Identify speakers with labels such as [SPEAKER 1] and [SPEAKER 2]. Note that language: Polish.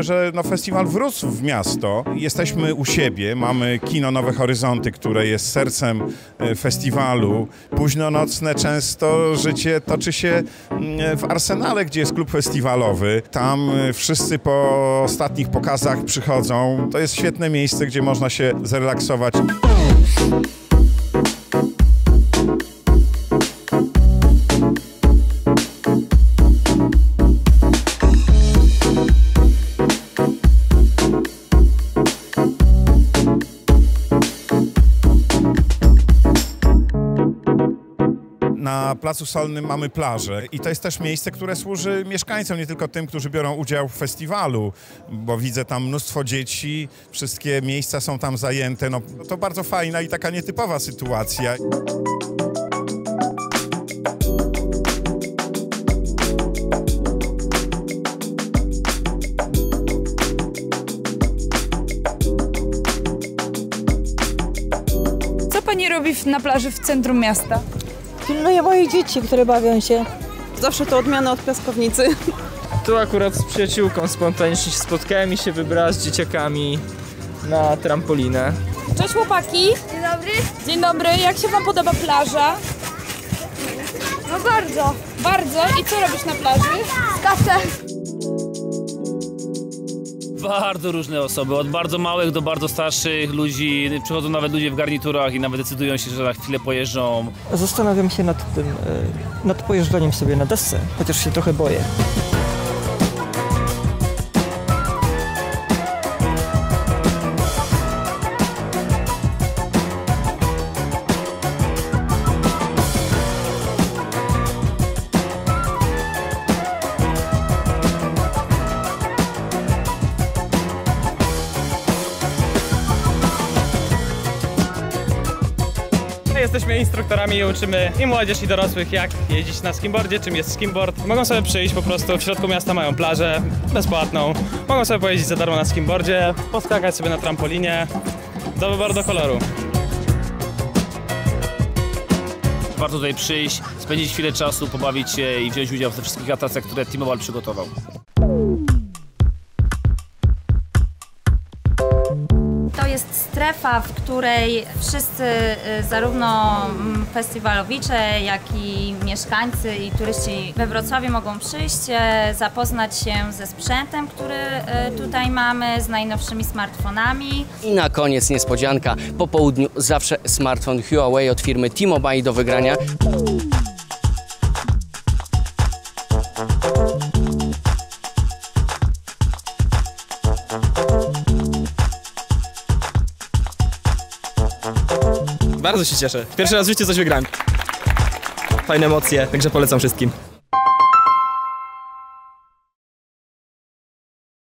[SPEAKER 1] myślę, że no, festiwal wrósł w miasto. Jesteśmy u siebie, mamy kino Nowe Horyzonty, które jest sercem e, festiwalu. Późno nocne często życie toczy się mm, w Arsenale, gdzie jest klub festiwalowy. Tam e, wszyscy po ostatnich pokazach przychodzą. To jest świetne miejsce, gdzie można się zrelaksować. Na Placu Solnym mamy plażę i to jest też miejsce, które służy mieszkańcom, nie tylko tym, którzy biorą udział w festiwalu, bo widzę tam mnóstwo dzieci, wszystkie miejsca są tam zajęte. No, to bardzo fajna i taka nietypowa sytuacja.
[SPEAKER 2] Co pani robi na plaży w centrum miasta?
[SPEAKER 3] Pilnuję moich dzieci, które bawią się.
[SPEAKER 4] Zawsze to odmiana od piaskownicy.
[SPEAKER 5] Tu akurat z przyjaciółką spontanicznie się spotkałem i się wybrała z dzieciakami na trampolinę.
[SPEAKER 2] Cześć chłopaki. Dzień dobry. Dzień dobry. Jak się wam podoba plaża?
[SPEAKER 6] No bardzo.
[SPEAKER 2] Bardzo. I co robisz na plaży?
[SPEAKER 6] Skaczę.
[SPEAKER 7] Bardzo różne osoby, od bardzo małych do bardzo starszych ludzi. Przychodzą nawet ludzie w garniturach i nawet decydują się, że na chwilę pojeżdżą.
[SPEAKER 3] Zastanawiam się nad tym, e, nad pojeżdżaniem sobie na desce, chociaż się trochę boję.
[SPEAKER 8] Jesteśmy instruktorami i uczymy i młodzież i dorosłych jak jeździć na skimboardzie, czym jest skimboard. Mogą sobie przyjść po prostu, w środku miasta mają plażę bezpłatną. Mogą sobie pojeździć za darmo na skimboardzie, poskakać sobie na trampolinie. Do wyboru do koloru.
[SPEAKER 7] Warto tutaj przyjść, spędzić chwilę czasu, pobawić się i wziąć udział w tych wszystkich atracjach, które T-Mobile przygotował.
[SPEAKER 9] Strefa, w której wszyscy, y, zarówno mm, festiwalowicze, jak i mieszkańcy i turyści we Wrocławiu mogą przyjść, e, zapoznać się ze sprzętem, który e, tutaj mamy, z najnowszymi smartfonami.
[SPEAKER 10] I na koniec niespodzianka. Po południu zawsze smartfon Huawei od firmy T-Mobile do wygrania.
[SPEAKER 8] Bardzo się cieszę. Pierwszy raz w życiu coś wygrałem. Fajne emocje, także polecam wszystkim.